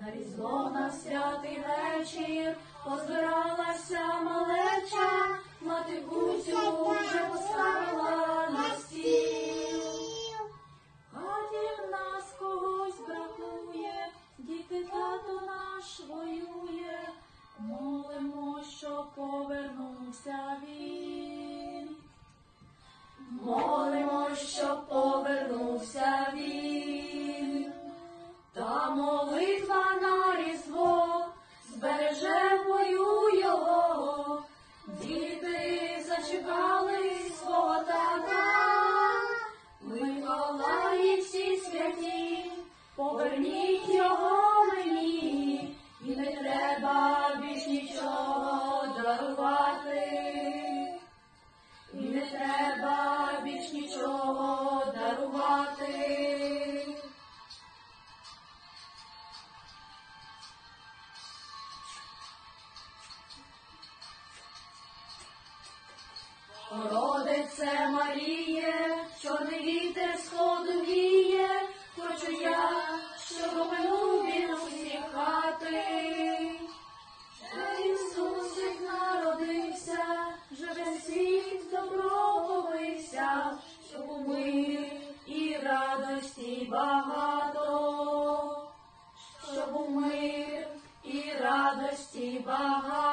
На на святий вечір позбиралася малеча, мати кутю всі святі, поверніть його мені, і не треба більш нічого дарувати. І не треба більш нічого дарувати. Родице Маріє, чорний вітер сходу віє, багато, щоб у мир і радості багато.